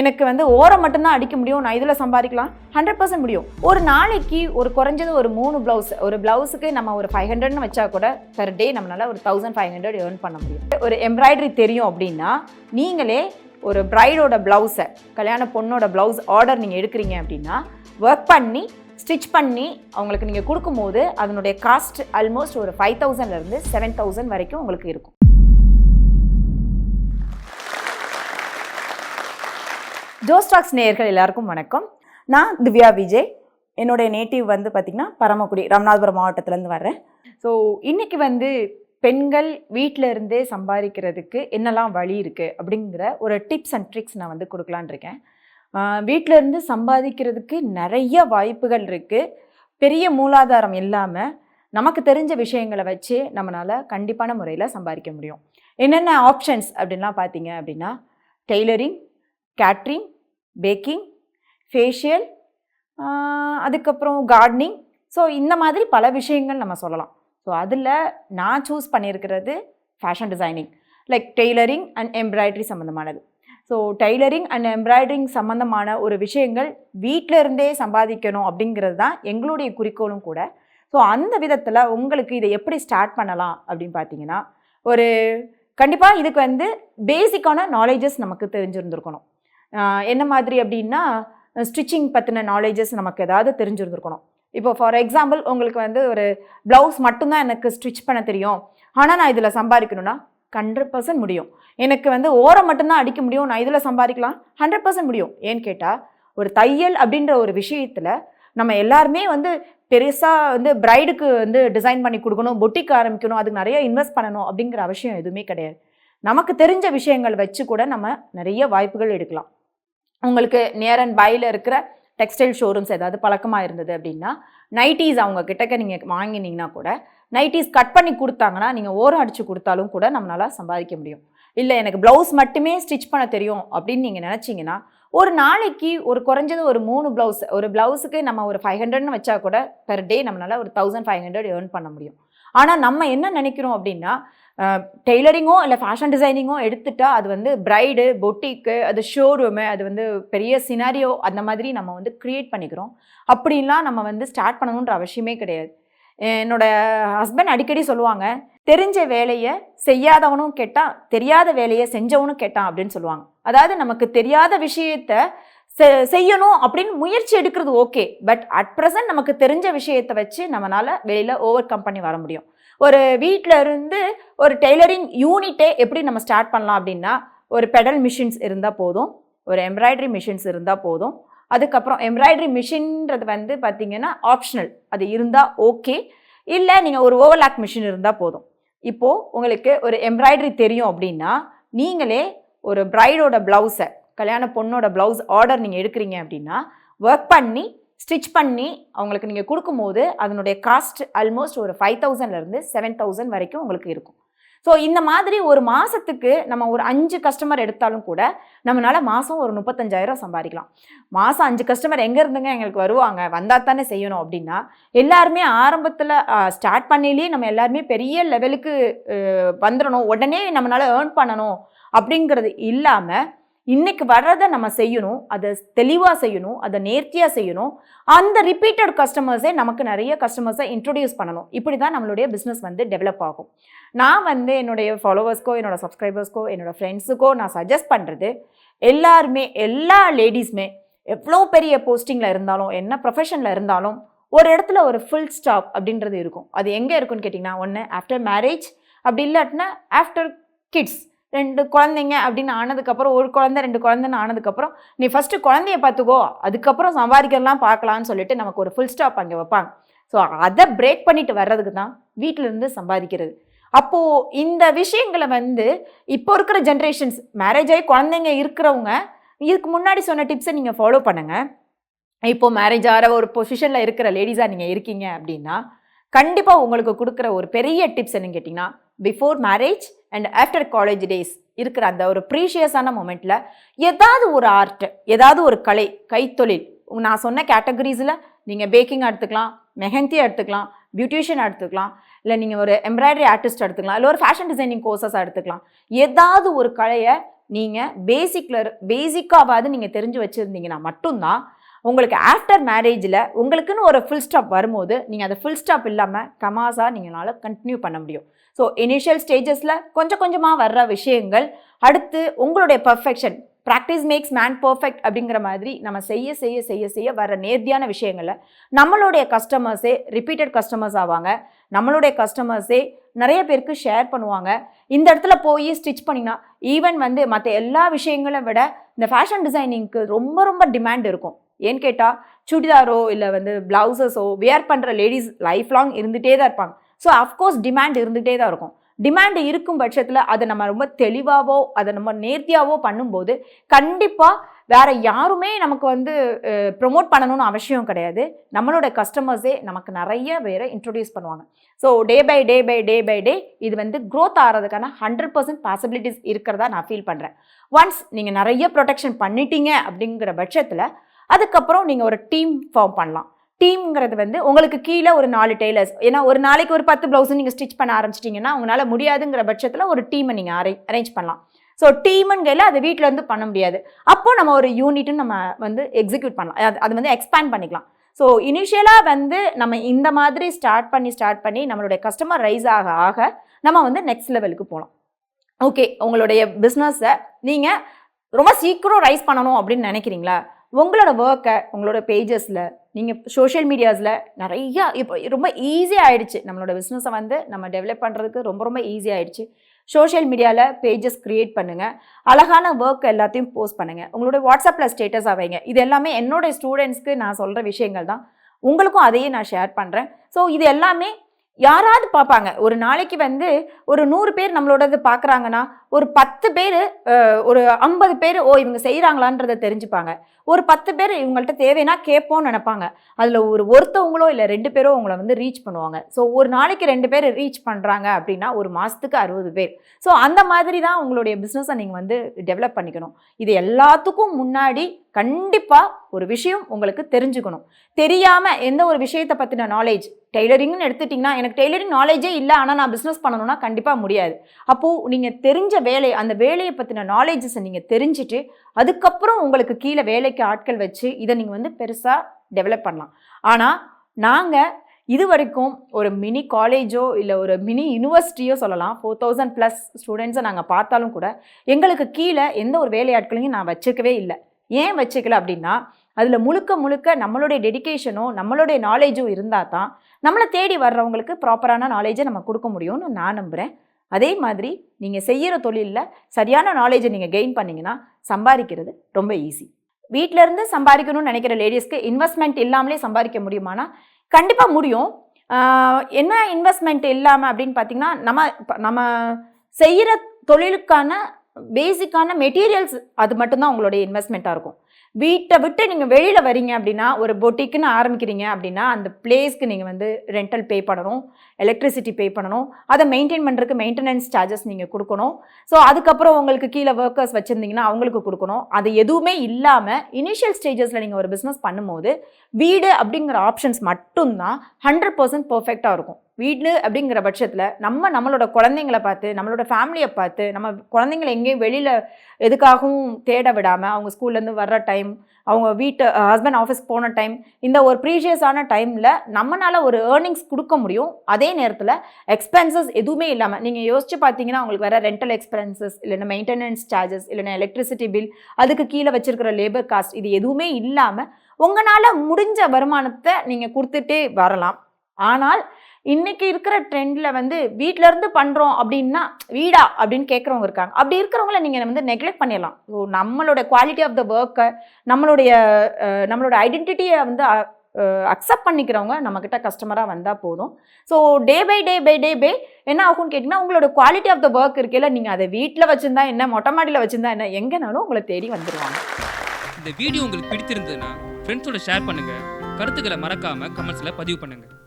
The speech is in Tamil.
எனக்கு வந்து ஓரம் மட்டும்தான் அடிக்க முடியும் நான் இதில் சம்பாதிக்கலாம். ஹண்ட்ரட் பர்சன்ட் முடியும். ஒரு நாளைக்கு ஒரு குறைஞ்சது ஒரு மூணு ப்ளவுஸ் ஒரு ப்ளவுஸுக்கு நம்ம ஒரு ஃபைவ் ஹண்ட்ரட்னு வச்சா கூட பெர் டே நம்மளால ஒரு தௌசண்ட் ஃபைவ் ஹண்ட்ரட் ஏர்ன் பண்ண முடியும். ஒரு எம்ப்ராய்டரி தெரியும் அப்படின்னா நீங்களே ஒரு ப்ரைடோட ப்ளவுஸை கல்யாண பொண்ணோட ப்ளவுஸ் ஆர்டர் நீங்கள் எடுக்கிறீங்க அப்படின்னா ஒர்க் பண்ணி ஸ்டிச் பண்ணி அவங்களுக்கு நீங்கள் கொடுக்கும்போது அதனுடைய காஸ்ட் ஆல்மோஸ்ட் ஒரு ஃபைவ் தௌசண்ட்லேருந்து செவன் தௌசண்ட் வரைக்கும் உங்களுக்கு இருக்கும். ஜோஸ்டாக்ஸ் நேயர்கள் எல்லாருக்கும் வணக்கம். நான் திவ்யா விஜய். என்னுடைய நேட்டிவ் வந்து பார்த்திங்கன்னா பரமக்குடி ராமநாதபுரம் மாவட்டத்துலேருந்து வர்றேன். ஸோ இன்றைக்கி வந்து பெண்கள் வீட்டில் இருந்தே சம்பாதிக்கிறதுக்கு என்னெல்லாம் வழி இருக்குது அப்படிங்கிற ஒரு டிப்ஸ் அண்ட் ட்ரிக்ஸ் நான் வந்து கொடுக்கலான்னு இருக்கேன். வீட்டில் இருந்து சம்பாதிக்கிறதுக்கு நிறைய வாய்ப்புகள் இருக்குது பெரிய மூலாதாரம் இல்லாமல் நமக்கு தெரிஞ்ச விஷயங்களை வச்சு நம்மளால் கண்டிப்பான முறையில் சம்பாதிக்க முடியும். என்னென்ன ஆப்ஷன்ஸ் அப்படின்லாம் பார்த்தீங்க அப்படின்னா டெய்லரிங் கேட்ரிங் பேக்கிங் ஃபேஷியல் அதுக்கப்புறம் கார்டனிங். ஸோ இந்த மாதிரி பல விஷயங்கள் நம்ம சொல்லலாம். ஸோ அதில் நான் சூஸ் பண்ணியிருக்கிறது fashion designing like tailoring and embroidery சம்மந்தமானது so tailoring and embroidering சம்மந்தமான ஒரு விஷயங்கள் வீட்டில் இருந்தே சம்பாதிக்கணும் அப்படிங்கிறது தான் எங்களுடைய குறிக்கோளும் கூட. ஸோ அந்த விதத்தில் உங்களுக்கு இதை எப்படி ஸ்டார்ட் பண்ணலாம் அப்படின்னு பார்த்தீங்கன்னா ஒரு கண்டிப்பாக இதுக்கு வந்து பேசிக்கான நாலேஜஸ் நமக்கு தெரிஞ்சிருந்துருக்கணும். என்ன மாதிரி அப்படின்னா ஸ்டிச்சிங் பற்றின நாலேஜஸ் நமக்கு ஏதாவது தெரிஞ்சிருந்துருக்கணும். இப்போ ஃபார் எக்ஸாம்பிள் உங்களுக்கு வந்து ஒரு ப்ளவுஸ் மட்டும்தான் எனக்கு ஸ்டிச் பண்ண தெரியும். ஆனால் நான் இதில் சம்பாதிக்கணும்னா ஹண்ட்ரட் பர்சன்ட் முடியும். எனக்கு வந்து ஓரம் மட்டும்தான் அடிக்க முடியும் நான் இதில் சம்பாதிக்கலாம் ஹண்ட்ரட் பர்சன்ட் முடியும். ஏன்னு கேட்டால் ஒரு தையல் அப்படின்ற ஒரு விஷயத்தில் நம்ம எல்லாருமே வந்து பெருசாக வந்து பிரைடுக்கு வந்து டிசைன் பண்ணி கொடுக்கணும் பொட்டிக் ஆரம்பிக்கணும் அதுக்கு நிறைய இன்வெஸ்ட் பண்ணணும் அப்படிங்கிற அவசியம் எதுவுமே கிடையாது. நமக்கு தெரிஞ்ச விஷயங்கள் வச்சு கூட நம்ம நிறைய வாய்ப்புகள் எடுக்கலாம். உங்களுக்கு நியர் அண்ட் பையில் இருக்கிற டெக்ஸ்டைல் ஷோரூம்ஸ் ஏதாவது பழக்கமாக இருந்தது அப்படின்னா நைட்டிஸ் அவங்க கிட்டக்க நீங்கள் வாங்கினீங்கன்னா கூட நைட்டிஸ் கட் பண்ணி கொடுத்தாங்கன்னா நீங்கள் ஓரம் அடித்து கொடுத்தாலும் கூட நம்மளால் சம்பாதிக்க முடியும். இல்லை எனக்கு ப்ளவுஸ் மட்டுமே ஸ்டிச் பண்ண தெரியும் அப்படின்னு நீங்கள் நினச்சிங்கன்னா ஒரு நாளைக்கு ஒரு குறைஞ்சது ஒரு மூணு ப்ளவுஸ் ஒரு ப்ளவுஸுக்கு நம்ம ஒரு ஃபைவ் ஹண்ட்ரட்னு வச்சா கூட பெர் டே நம்மளால் ஒரு தௌசண்ட் ஃபைவ் ஹண்ட்ரட் ஏர்ன் பண்ண முடியும். ஆனால் நம்ம என்ன நினைக்கிறோம் அப்படின்னா டெய்லரிங்கோ இல்லை ஃபேஷன் டிசைனிங்கோ எடுத்துட்டா அது வந்து பிரைடு பொட்டிக்கு அது ஷோரூமு அது வந்து பெரிய சினாரியோ அந்த மாதிரி நம்ம வந்து க்ரியேட் பண்ணிக்கிறோம். அப்படின்லாம் நம்ம வந்து ஸ்டார்ட் பண்ணணுன்ற அவசியமே கிடையாது. என்னோட ஹஸ்பண்ட் அடிக்கடி சொல்லுவாங்க தெரிஞ்ச வேலையை செய்யாதவனும் கேட்டான் தெரியாத வேலையை செஞ்சவனும் கேட்டான் அப்படின்னு சொல்லுவாங்க. அதாவது நமக்கு தெரியாத விஷயத்த செய்யணும் அப்படின்னு முயற்சி எடுக்கிறது ஓகே பட் அட் ப்ரெசன்ட் நமக்கு தெரிஞ்ச விஷயத்தை வச்சு நம்மளால் வெளியில் ஓவர் கம் பண்ணி வர முடியும். ஒரு வீட்டில் இருந்து ஒரு டெய்லரிங் யூனிட்டே எப்படி நம்ம ஸ்டார்ட் பண்ணலாம் அப்படின்னா ஒரு பெடல் மிஷின்ஸ் இருந்தால் போதும் ஒரு எம்ப்ராய்டரி மிஷின்ஸ் இருந்தால் போதும். அதுக்கப்புறம் எம்ப்ராய்டரி மிஷின்றது வந்து பார்த்திங்கன்னா ஆப்ஷனல் அது இருந்தால் ஓகே இல்லை நீங்கள் ஒரு ஓவர்லாக் மிஷின் இருந்தால் போதும். இப்போது உங்களுக்கு ஒரு எம்ப்ராய்டரி தெரியும் அப்படின்னா நீங்களே ஒரு ப்ரைடோட ப்ளவுஸை கல்யாண பொண்ணோட ப்ளவுஸ் ஆர்டர் நீங்கள் எடுக்கிறீங்க அப்படின்னா ஒர்க் பண்ணி ஸ்டிச் பண்ணி அவங்களுக்கு நீங்கள் கொடுக்கும்போது அதனுடைய காஸ்ட் ஆல்மோஸ்ட் ஒரு ஃபைவ் தௌசண்ட்லேருந்து செவன் தௌசண்ட் வரைக்கும் உங்களுக்கு இருக்கும். ஸோ இந்த மாதிரி ஒரு மாதத்துக்கு நம்ம ஒரு அஞ்சு கஸ்டமர் எடுத்தாலும் கூட நம்மளால் மாதம் ஒரு முப்பத்தஞ்சாயிரம் சம்பாதிக்கலாம். மாதம் அஞ்சு கஸ்டமர் எங்கே இருந்துங்க எங்களுக்கு வருவாங்க வந்தால் தானே செய்யணும் அப்படின்னா எல்லாருமே ஆரம்பத்தில் ஸ்டார்ட் பண்ணிலே நம்ம எல்லாருமே பெரிய லெவலுக்கு வந்துடணும் உடனே நம்மளால் ஏர்ன் பண்ணணும் அப்படிங்கிறது இல்லாமல் இன்னைக்கு வர்றதை நம்ம செய்யணும் அதை தெளிவாக செய்யணும் அதை நேர்த்தியாக செய்யணும். அந்த ரிப்பீட்டட் கஸ்டமர்ஸே நமக்கு நிறைய கஸ்டமர்ஸை இன்ட்ரடியூஸ் பண்ணணும். இப்படி தான் நம்மளுடைய பிஸ்னஸ் வந்து டெவலப் ஆகும். நான் வந்து என்னுடைய ஃபாலோவர்ஸ்க்கோ என்னோட சப்ஸ்கிரைபர்ஸ்க்கோ என்னோட ஃப்ரெண்ட்ஸுக்கோ நான் சஜஸ்ட் பண்ணுறது எல்லாருமே எல்லா லேடிஸுமே எவ்வளோ பெரிய போஸ்டிங்கில் இருந்தாலும் என்ன ப்ரொஃபஷனில் இருந்தாலும் ஒரு இடத்துல ஒரு ஃபுல் ஸ்டாப் அப்படின்றது இருக்கும். அது எங்கே இருக்குன்னு கேட்டிங்கன்னா ஒன்று ஆஃப்டர் மேரேஜ் அப்படி இல்லாட்டினா ஆஃப்டர் கிட்ஸ் ரெண்டு குழந்தைங்க அப்படின்னு ஆனதுக்கப்புறம் ஒரு குழந்தை ரெண்டு குழந்தைன்னு ஆனதுக்கப்புறம் நீ ஃபஸ்ட்டு குழந்தைய பார்த்துக்கோ அதுக்கப்புறம் சம்பாதிக்கிறலாம் பார்க்கலான்னு சொல்லிட்டு நமக்கு ஒரு ஃபுல் ஸ்டாப் அங்கே வைப்பாங்க. ஸோ அதை பிரேக் பண்ணிட்டு வர்றதுக்கு தான் வீட்டிலேருந்து சம்பாதிக்கிறது. அப்போது இந்த விஷயங்களை வந்து இப்போ இருக்கிற ஜென்ரேஷன்ஸ் மேரேஜ் ஆகி குழந்தைங்க இருக்கிறவங்க இதுக்கு முன்னாடி சொன்ன டிப்ஸை நீங்கள் ஃபாலோ பண்ணுங்கள் இப்போது மேரேஜ் ஆகிற ஒரு பொசிஷனில் இருக்கிற லேடிஸாக நீங்கள் இருக்கீங்க அப்படின்னா கண்டிப்பாக உங்களுக்கு கொடுக்குற ஒரு பெரிய டிப்ஸ் என்னன்னு கேட்டிங்கன்னா before marriage and after college days இருக்கிற அந்த ஒரு ப்ரீஷியஸான மூமெண்ட்டில் ஏதாவது ஒரு ஆர்ட் ஏதாவது ஒரு கலை கைத்தொழில் நான் சொன்ன கேட்டகரிஸில் நீங்கள் பேக்கிங் எடுத்துக்கலாம் மெஹந்தி எடுத்துக்கலாம் பியூட்டிஷியன் எடுத்துக்கலாம் இல்லை நீங்கள் ஒரு எம்ப்ராய்டரி ஆர்டிஸ்ட் எடுத்துக்கலாம் இல்லை ஒரு ஃபேஷன் டிசைனிங் கோர்சஸ் எடுத்துக்கலாம். ஏதாவது ஒரு கலையை நீங்கள் பேசிக்கில் பேசிக்காவது நீங்கள் தெரிஞ்சு வச்சுருந்தீங்கன்னா மட்டும்தான் உங்களுக்கு ஆஃப்டர் மேரேஜில் உங்களுக்குன்னு ஒரு ஃபுல் ஸ்டாப் வரும்போது நீங்கள் அந்த ஃபுல் ஸ்டாப் இல்லாமல் கமாஸாக நீங்களால் கண்டினியூ பண்ண முடியும். ஸோ இனிஷியல் ஸ்டேஜஸில் கொஞ்சம் கொஞ்சமாக வர்ற விஷயங்கள் அடுத்து உங்களுடைய perfection practice makes man perfect அப்படிங்கிற மாதிரி நம்ம செய்ய செய்ய செய்ய செய்ய வர நேர்த்தியான விஷயங்களை நம்மளுடைய கஸ்டமர்ஸே ரிப்பீட்டட் கஸ்டமர்ஸ் ஆவாங்க. நம்மளுடைய கஸ்டமர்ஸே நிறைய பேருக்கு ஷேர் பண்ணுவாங்க. இந்த இடத்துல போய் ஸ்டிச் பண்ணிங்கன்னா ஈவன் வந்து மற்ற எல்லா விஷயங்களை விட இந்த ஃபேஷன் டிசைனிங்க்கு ரொம்ப ரொம்ப டிமாண்ட் இருக்கும். ஏன்னு கேட்டால் சுடிதாரோ இல்லை வந்து ப்ளவுசஸோ வியர் பண்ணுற லேடிஸ் லைஃப் லாங் இருந்துகிட்டே தான் இருப்பாங்க. ஸோ அஃப்கோர்ஸ் டிமாண்ட் இருந்துகிட்டே தான் இருக்கும். டிமாண்ட் இருக்கும் பட்சத்தில் அதை நம்ம ரொம்ப தெளிவாகவோ அதை நம்ம நேர்த்தியாவோ பண்ணும்போது கண்டிப்பாக வேறு யாருமே நமக்கு வந்து ப்ரொமோட் பண்ணணும்னு அவசியம் கிடையாது. நம்மளோட கஸ்டமர்ஸே நமக்கு நிறைய பேரை இன்ட்ரொடியூஸ் பண்ணுவாங்க. So day by day by day by day இது வந்து க்ரோத் ஆகிறதுக்கான ஹண்ட்ரட் பர்சன்ட் பாசிபிலிட்டிஸ் இருக்கிறதா நான் ஃபீல் பண்ணுறேன் ஒன்ஸ் நீங்கள் நிறைய ப்ரொடெக்ஷன் பண்ணிட்டீங்க அப்படிங்கிற பட்சத்தில் அதுக்கப்புறம் நீங்கள் ஒரு டீம் ஃபார்ம் பண்ணலாம். டீம்ங்கிறது வந்து உங்களுக்கு கீழே ஒரு நாலு டெய்லர்ஸ் ஏன்னா ஒரு நாளைக்கு ஒரு பத்து ப்ளவுஸ் நீங்கள் ஸ்டிச் பண்ண ஆரம்பிச்சிட்டிங்கன்னா உங்களால் முடியாதுங்கிற பட்சத்தில் ஒரு டீமை நீங்கள் அரே அரேஞ்ச் பண்ணலாம். ஸோ டீமுங்கையில் அது வீட்டில் இருந்து பண்ண முடியாது. அப்போ நம்ம ஒரு யூனிட்டும் நம்ம வந்து எக்ஸிக்யூட் பண்ணலாம். அது அது வந்து எக்ஸ்பேண்ட் பண்ணிக்கலாம். ஸோ இனிஷியலாக வந்து நம்ம இந்த மாதிரி ஸ்டார்ட் பண்ணி ஸ்டார்ட் பண்ணி நம்மளுடைய கஸ்டமர் ரைஸ் ஆக ஆக நம்ம வந்து நெக்ஸ்ட் லெவலுக்கு போகலாம் ஓகே உங்களுடைய பிஸ்னஸை நீங்கள் ரொம்ப சீக்கிரம் ரைஸ் பண்ணணும் அப்படின்னு நினைக்கிறீங்களா? உங்களோட ஒர்க்கை உங்களோட பேஜஸில் நீங்கள் சோஷியல் மீடியாஸில் நிறையா இப்போ ரொம்ப ஈஸி ஆகிடுச்சு நம்மளோட பிஸ்னஸை வந்து நம்ம டெவலப் பண்ணுறதுக்கு ரொம்ப ரொம்ப ஈஸி ஆகிடுச்சு சோஷியல் மீடியாவில் பேஜஸ் க்ரியேட் பண்ணுங்கள் அழகான ஒர்க் எல்லாத்தையும் போஸ்ட் பண்ணுங்கள் உங்களோட வாட்ஸ்அப்பில் ஸ்டேட்டஸாக வைங்க. இது எல்லாமே என்னோட ஸ்டூடெண்ட்ஸ்க்கு நான் சொல்கிற விஷயங்கள் தான். உங்களுக்கும் அதையே நான் ஷேர் பண்ணுறேன் ஸோ இது எல்லாமே யாராவது பார்ப்பாங்க. ஒரு நாளைக்கு வந்து ஒரு நூறு பேர் நம்மளோடது பார்க்குறாங்கன்னா ஒரு பத்து பேர் ஒரு ஐம்பது பேர் ஓ இவங்க செய்கிறாங்களான்றதை தெரிஞ்சுப்பாங்க. ஒரு பத்து பேர் இவங்கள்ட்ட தேவைன்னா கேட்போம்னு நினைப்பாங்க. அதில் ஒரு ஒருத்தவங்களோ இல்லை ரெண்டு பேரோ உங்களை வந்து ரீச் பண்ணுவாங்க. ஸோ ஒரு நாளைக்கு ரெண்டு பேர் ரீச் பண்ணுறாங்க அப்படின்னா ஒரு மாதத்துக்கு அறுபது பேர். ஸோ அந்த மாதிரி தான் உங்களுடைய பிஸ்னஸை நீங்கள் வந்து டெவலப் பண்ணிக்கணும். இது எல்லாத்துக்கும் முன்னாடி கண்டிப்பாக ஒரு விஷயம் உங்களுக்கு தெரிஞ்சுக்கணும். தெரியாமல் எந்த ஒரு விஷயத்தை பற்றின நாலேஜ் டெய்லரிங்னு எடுத்துட்டிங்கன்னா எனக்கு டெய்லரிங் நாலேஜே இல்லை ஆனால் நான் பிஸ்னஸ் பண்ணணும்னா கண்டிப்பாக முடியாது. அப்போது நீங்கள் தெரிஞ்ச வேலை அந்த வேலையை பற்றின நாலேஜஸை நீங்கள் தெரிஞ்சுட்டு அதுக்கப்புறம் உங்களுக்கு கீழே வேலைக்கு ஆட்கள் வச்சு இதை நீங்கள் வந்து பெருசாக டெவலப் பண்ணலாம். ஆனால் நாங்கள் இது வரைக்கும் ஒரு மினி காலேஜோ இல்லை ஒரு மினி யூனிவர்சிட்டியோ சொல்லலாம் ஃபோர் தௌசண்ட் ப்ளஸ் ஸ்டூடெண்ட்ஸை நாங்கள் பார்த்தாலும் கூட எங்களுக்கு கீழே எந்த ஒரு வேலையாட்களையும் நான் வச்சுக்கவே இல்லை. ஏன் வச்சுக்கல அப்படின்னா அதில் முழுக்க முழுக்க நம்மளுடைய டெடிக்கேஷனும் நம்மளுடைய நாலேஜும் இருந்தால் தான் நம்மளை தேடி வர்றவங்களுக்கு ப்ராப்பரான நாலேஜை நம்ம கொடுக்க முடியும்னு நான் நம்புகிறேன் அதே மாதிரி நீங்கள் செய்கிற தொழிலில் சரியான நாலேஜை நீங்கள் கெயின் பண்ணிங்கன்னா சம்பாதிக்கிறது ரொம்ப ஈஸி வீட்டிலேருந்து சம்பாதிக்கணும்னு நினைக்கிற லேடிஸ்க்கு இன்வெஸ்ட்மெண்ட் இல்லாமலே சம்பாதிக்க முடியுமானா? கண்டிப்பாக முடியும். என்ன இன்வெஸ்ட்மெண்ட் இல்லாமல் அப்படின்னு பார்த்தீங்கன்னா நம்ம நம்ம செய்கிற தொழிலுக்கான பேசிக்கான மெட்டீரியல்ஸ் அது மட்டும்தான் உங்களுடைய இன்வெஸ்ட்மெண்ட்டாக இருக்கும். வீட்டை விட்டு நீங்கள் வெளியில் வரீங்க அப்படின்னா ஒரு பொட்டிக்குன்னு ஆரம்பிக்கிறீங்க அப்படின்னா அந்த பிளேஸ்க்கு நீங்கள் வந்து ரெண்டல் பே பண்ணணும் எலக்ட்ரிசிட்டி பே பண்ணணும். அதை மெயின்டைன் பண்ணுறதுக்கு மெயின்டெனன்ஸ் சார்ஜஸ் நீங்கள் கொடுக்கணும். ஸோ அதுக்கப்புறம் உங்களுக்கு கீழே ஒர்க்கர்ஸ் வச்சுருந்தீங்கன்னா அவங்களுக்கு கொடுக்கணும். அது எதுவுமே இல்லாமல் இனிஷியல் ஸ்டேஜஸில் நீங்கள் ஒரு பிஸ்னஸ் பண்ணும்போது வீடு அப்படிங்கிற ஆப்ஷன்ஸ் மட்டும்தான் ஹண்ட்ரட் பர்சன்ட் பர்ஃபெக்டாக இருக்கும். வீடு அப்படிங்கிற பட்சத்தில் நம்ம நம்மளோட குழந்தைங்கள பார்த்து நம்மளோட ஃபேமிலியை பார்த்து நம்ம குழந்தைங்கள எங்கேயும் வெளியில் எதுக்காகவும் தேட விடாமல் அவங்க ஸ்கூல்லேருந்து வர்ற டைம் அவங்க வீட்டு ஹஸ்பண்ட் ஆஃபீஸ் போன டைம் இந்த ஒரு ப்ரீஷியஸான டைமில் நம்மளால் ஒரு ஏர்னிங்ஸ் கொடுக்க முடியும். அதே நேரத்தில் எக்ஸ்பென்சஸ் எதுவுமே இல்லாமல் நீங்கள் யோசிச்சு பார்த்தீங்கன்னா உங்களுக்கு வேறு ரெண்டல் எக்ஸ்பென்சஸ் இல்லைன்னா மெயின்டெனன்ஸ் சார்ஜஸ் இல்லைன்னா எலக்ட்ரிசிட்டி பில் அதுக்கு கீழே வச்சிருக்கிற லேபர் காஸ்ட் இது எதுவுமே இல்லாமல் உங்களால் முடிஞ்ச வருமானத்தை நீங்கள் கொடுத்துட்டே வரலாம். ஆனால் இன்னைக்கு இருக்கிற ட்ரெண்டில் வந்து வீட்ல இருந்து பண்ணுறோம் அப்படின்னா வீடா அப்படின்னு கேட்குறவங்க இருக்காங்க. அப்படி இருக்கிறவங்கள நீங்கள் வந்து நெக்லெக்ட் பண்ணிடலாம். ஸோ நம்மளோட குவாலிட்டி ஆஃப் த ஒர்க்கை நம்மளுடைய நம்மளோட ஐடென்டிட்டியை வந்து அக்செப்ட் பண்ணிக்கிறவங்க நம்மக்கிட்ட கஸ்டமராக வந்தால் போதும். So day by day by day by என்ன ஆகும்னு கேட்டிங்கன்னா உங்களோட குவாலிட்டி ஆஃப் த ஒர்க் இருக்கையில் நீங்கள் அதை வீட்டில் வச்சுருந்தா என்ன மொட்டை மாடியில் வச்சுருந்தா என்ன எங்கேனாலும் உங்களை தேடி வந்துடுவாங்க இந்த வீடியோ உங்களுக்கு பிடித்திருந்ததுன்னா ஃப்ரெண்ட்ஸோட ஷேர் பண்ணுங்கள் கருத்துக்களை மறக்காமல் கமெண்ட்ஸில் பதிவு பண்ணுங்கள்